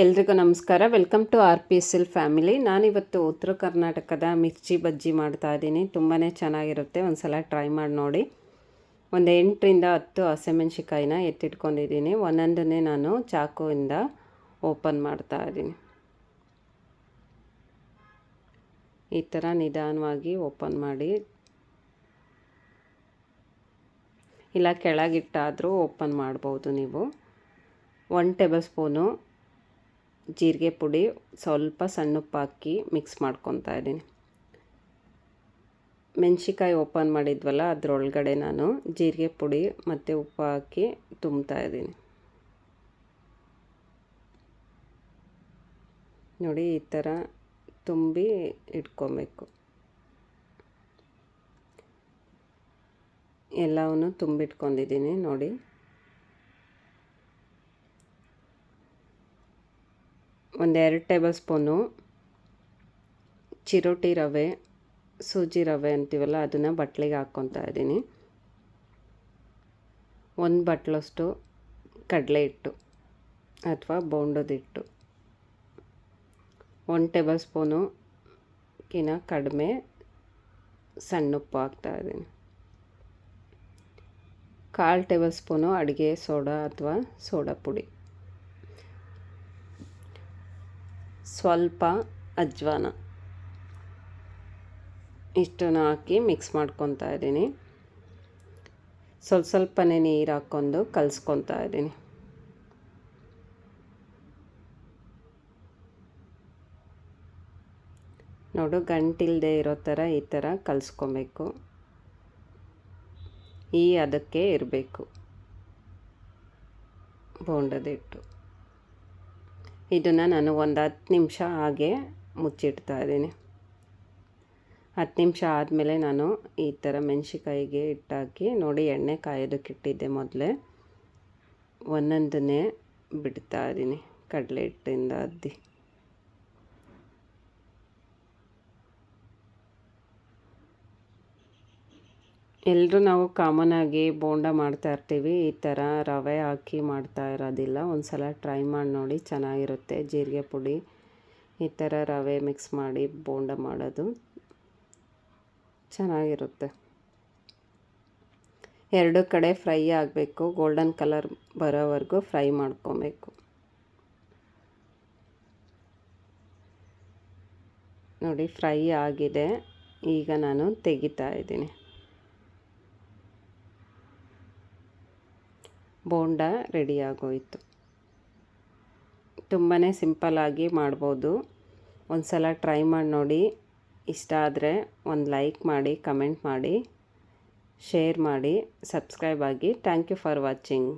ಎಲ್ರಿಗೂ ನಮಸ್ಕಾರ. Welcome to R P S L family ನಾನಿವತ್ತು ಉತ್ತರ ಕರ್ನಾಟಕದ ಮಿರ್ಚಿ ಬಜ್ಜಿ ಮಾಡ್ತಾ ಇದ್ದೀನಿ. ತುಂಬಾ ಚೆನ್ನಾಗಿರುತ್ತೆ. ಒಂದು ಸಲ ಟ್ರೈ ಮಾಡಿ ನೋಡಿ. ಒಂದು ಎಂಟರಿಂದ ಹತ್ತು ಹಸಿಮೆಣ್ಸಿಕಾಯಿನ ಎತ್ತಿಟ್ಕೊಂಡಿದ್ದೀನಿ. ಒಂದೊಂದನ್ನೇ ನಾನು ಚಾಕುವಿಂದ ಓಪನ್ ಮಾಡ್ತಾ ಇದ್ದೀನಿ. ಈ ಥರ ನಿಧಾನವಾಗಿ ಓಪನ್ ಮಾಡಿ. ಇಲ್ಲ ಕೆಳಗಿಟ್ಟಾದರೂ ಓಪನ್ ಮಾಡ್ಬೋದು ನೀವು. ಒನ್ ಟೇಬಲ್ ಸ್ಪೂನು ಜೀರಿಗೆ ಪುಡಿ ಸ್ವಲ್ಪ ಸಣ್ಣಪ್ಪಾಕಿ ಹಾಕಿ ಮಿಕ್ಸ್ ಮಾಡ್ಕೊತಾ ಇದ್ದೀನಿ. ಮೆಣಸಿಕಾಯಿ ಓಪನ್ ಮಾಡಿದ್ವಲ್ಲ, ಅದರೊಳಗಡೆ ನಾನು ಜೀರಿಗೆ ಪುಡಿ ಮತ್ತು ಉಪ್ಪು ಹಾಕಿ ತುಂಬ್ತಾ ಇದ್ದೀನಿ. ನೋಡಿ, ಈ ಥರ ತುಂಬಿ ಇಟ್ಕೊಬೇಕು. ಎಲ್ಲವನ್ನು ತುಂಬಿಟ್ಕೊಂಡಿದ್ದೀನಿ ನೋಡಿ. ಒಂದೆರಡು ಟೇಬಲ್ ಸ್ಪೂನು ಚಿರೋಟಿ ರವೆ, ಸೂಜಿ ರವೆ ಅಂತೀವಲ್ಲ, ಅದನ್ನು ಬಟ್ಲಿಗೆ ಹಾಕ್ಕೊತಾ ಇದ್ದೀನಿ. ಒಂದು ಬಟ್ಲಷ್ಟು ಕಡಲೆ ಹಿಟ್ಟು ಅಥವಾ ಬೋಂಡದ ಒಂದು ಟೇಬಲ್ ಸ್ಪೂನು ಕಡಿಮೆ ಸಣ್ಣ ಉಪ್ಪು ಹಾಕ್ತಾಯಿದ್ದೀನಿ ಕಾಲು ಟೇಬಲ್ ಸ್ಪೂನು ಅಡುಗೆ ಸೋಡಾ ಅಥವಾ ಸೋಡಾ ಪುಡಿ. ಸ್ವಲ್ಪ ಅಜ್ವಾನ. ಇಷ್ಟನ್ನು ಹಾಕಿ ಮಿಕ್ಸ್ ಮಾಡ್ಕೊತಾ ಇದ್ದೀನಿ. ಸ್ವಲ್ಪ ಸ್ವಲ್ಪನೇ ನೀರು ಹಾಕ್ಕೊಂಡು ಕಲಿಸ್ಕೊತಾ ಇದ್ದೀನಿ. ನೋಡು ಗಂಟಿಲ್ಲದೆ ಇರೋ ಥರ ಈ ಥರ ಕಲಿಸ್ಕೊಬೇಕು. ಈ ಅದಕ್ಕೆ ಇರಬೇಕು. ಬೋಂಡದಿಟ್ಟು. ಇದನ್ನು ನಾನು ಒಂದು ಹತ್ತು ನಿಮಿಷ ಹಾಗೆ ಮುಚ್ಚಿಡ್ತಾ ಇದ್ದೀನಿ. ಹತ್ತು ನಿಮಿಷ ಆದಮೇಲೆ ನಾನು ಈ ಥರ ಮೆಣಸಿಕಾಯಿಗೆ ಇಟ್ಟಾಕಿ ನೋಡಿ ಎಣ್ಣೆ ಕಾಯೋದಕ್ಕೆ ಇಟ್ಟಿದ್ದೆ ಮೊದಲೇ. ಒಂದೊಂದನ್ನೇ ಬಿಡ್ತಾ ಇದ್ದೀನಿ, ಕಡಲೆ ಹಿಟ್ಟಿಂದ ಅದ್ದಿ. ಎಲ್ಲರೂ ನಾವು ಕಾಮನಾಗಿ ಬೋಂಡ ಮಾಡ್ತಾ ಇರ್ತೀವಿ, ಈ ಥರ ರವೆ ಹಾಕಿ ಮಾಡ್ತಾ ಇರೋದಿಲ್ಲ. ಒಂದು ಸಲ ಟ್ರೈ ಮಾಡಿ ನೋಡಿ ಚೆನ್ನಾಗಿರುತ್ತೆ. ಜೀರಿಗೆ ಪುಡಿ, ಈ ಥರ ರವೆ ಮಿಕ್ಸ್ ಮಾಡಿ ಬೋಂಡ ಮಾಡೋದು ಚೆನ್ನಾಗಿರುತ್ತೆ. ಎರಡು ಕಡೆ ಫ್ರೈ ಆಗಬೇಕು. ಗೋಲ್ಡನ್ ಕಲರ್ ಬರೋವರೆಗೂ ಫ್ರೈ ಮಾಡ್ಕೊಬೇಕು. ನೋಡಿ ಫ್ರೈ ಆಗಿದೆ. ಈಗ ನಾನು ತೆಗಿತಾ ಇದ್ದೀನಿ. ಬೋಂಡ ರೆಡಿಯಾಗೋಯಿತು. ತುಂಬಾ ಸಿಂಪಲ್ಲಾಗಿ ಮಾಡ್ಬೋದು. ಒಂದು ಸಲ ಟ್ರೈ ಮಾಡಿ ನೋಡಿ. ಇಷ್ಟ ಆದರೆ ಒಂದು ಲೈಕ್ ಮಾಡಿ, ಕಮೆಂಟ್ ಮಾಡಿ, ಶೇರ್ ಮಾಡಿ, ಸಬ್ಸ್ಕ್ರೈಬ್ ಆಗಿ. Thank you for watching.